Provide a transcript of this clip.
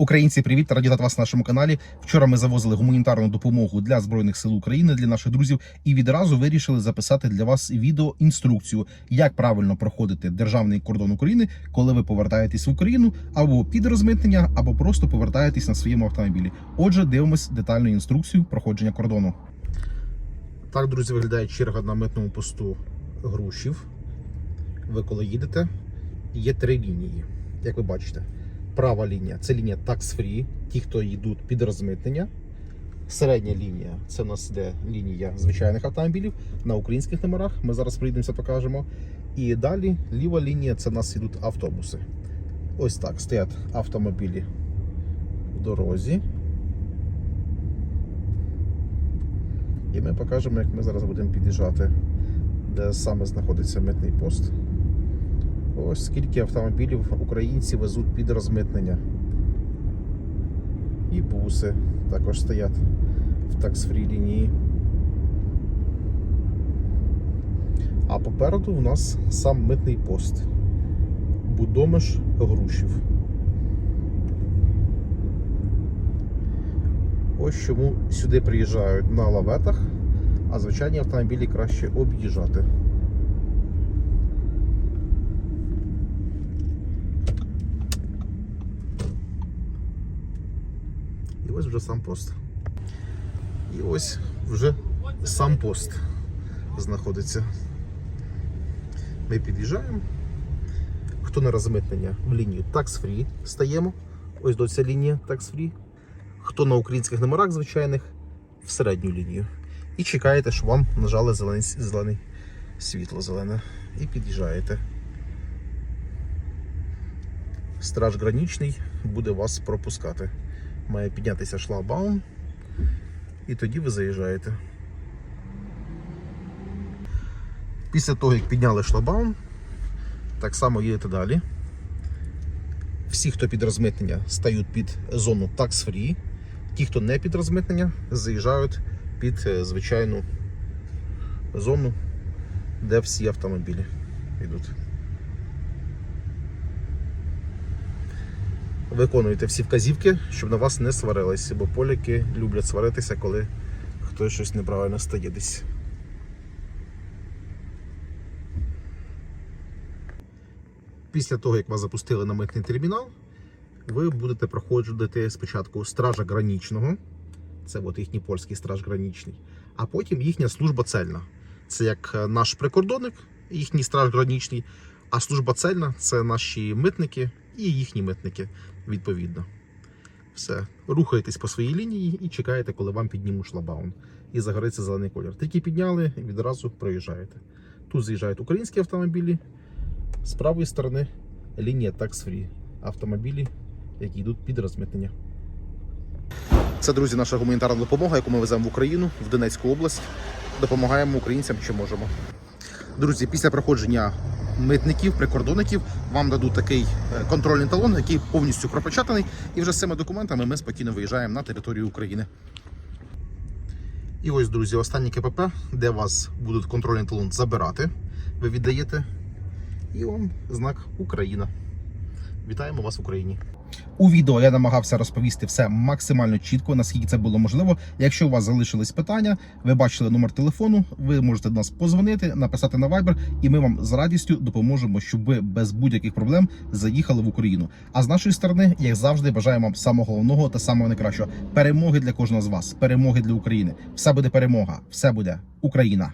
Українці, привіт! Раді вітати вас на нашому каналі. Вчора ми завозили гуманітарну допомогу для збройних сил України для наших друзів і відразу вирішили записати для вас відео інструкцію, як правильно проходити державний кордон України, коли ви повертаєтесь в Україну або під розмитнення, або просто повертаєтесь на своєму автомобілі. Отже, дивимось детальну інструкцію проходження кордону. Так, друзі, виглядає черга на митному посту грушів. Ви коли їдете, є три лінії, як ви бачите. Права лінія це лінія tax free, ті, хто йдуть під розмитнення. Середня лінія це у нас йде лінія звичайних автомобілів на українських номерах. Ми зараз прийдемося, покажемо. І далі ліва лінія це у нас йдуть автобуси. Ось так стоять автомобілі в дорозі. І ми покажемо, як ми зараз будемо під'їжджати, де саме знаходиться митний пост. Ось скільки автомобілів українці везуть під розмитнення. І буси також стоять в таксфрі лінії. А попереду у нас сам митний пост. Будомиш Грушів. Ось чому сюди приїжджають на лаветах, а звичайні автомобілі краще об'їжджати. Ось вже сам пост. І ось вже сам пост знаходиться. Ми під'їжджаємо. Хто на розмитнення в лінію Tax Free стаємо. Ось до ця лінія Free. Хто на українських номерах звичайних в середню лінію. І чекаєте, щоб вам нажали зелене, зелене світло зелене. І під'їжджаєте. Страж гранічний буде вас пропускати має піднятися шлагбаум, і тоді ви заїжджаєте. Після того, як підняли шлагбаум, так само їдете далі. Всі, хто під розмитнення, стають під зону Tax Free. Ті, хто не під розмитнення, заїжджають під е, звичайну зону, де всі автомобілі йдуть. Виконуйте всі вказівки, щоб на вас не сварились, бо поляки люблять сваритися, коли хтось щось неправильно стає десь. Після того, як вас запустили на митний термінал, ви будете проходити спочатку стража гранічного, це от їхній польський страж гранічний, а потім їхня служба цельна. Це як е, наш прикордонник, їхній страж гранічний, а служба цельна це наші митники і їхні митники відповідно. Все. Рухаєтесь по своїй лінії і чекаєте, коли вам піднімуть шлагбаум. І загориться зелений колір. Тільки підняли відразу проїжджаєте. Тут заїжджають українські автомобілі, з правої сторони лінія Free. Автомобілі, які йдуть під розмитнення. Це, друзі, наша гуманітарна допомога, яку ми веземо в Україну, в Донецьку область. Допомагаємо українцям, чи можемо. Друзі, після проходження митників, прикордонників вам дадуть такий е, контрольний талон, який повністю пропечатаний. І вже з цими документами ми спокійно виїжджаємо на територію України. І ось, друзі, останнє КПП, де вас будуть контрольний талон забирати. Ви віддаєте і вам знак Україна. Вітаємо вас в Україні. У відео я намагався розповісти все максимально чітко, наскільки це було можливо. Якщо у вас залишились питання, ви бачили номер телефону, ви можете до нас позвонити, написати на Viber, і ми вам з радістю допоможемо, щоб ви без будь-яких проблем заїхали в Україну. А з нашої сторони, як завжди, бажаємо вам самого головного та самого найкращого перемоги для кожного з вас, перемоги для України. Все буде перемога, все буде Україна.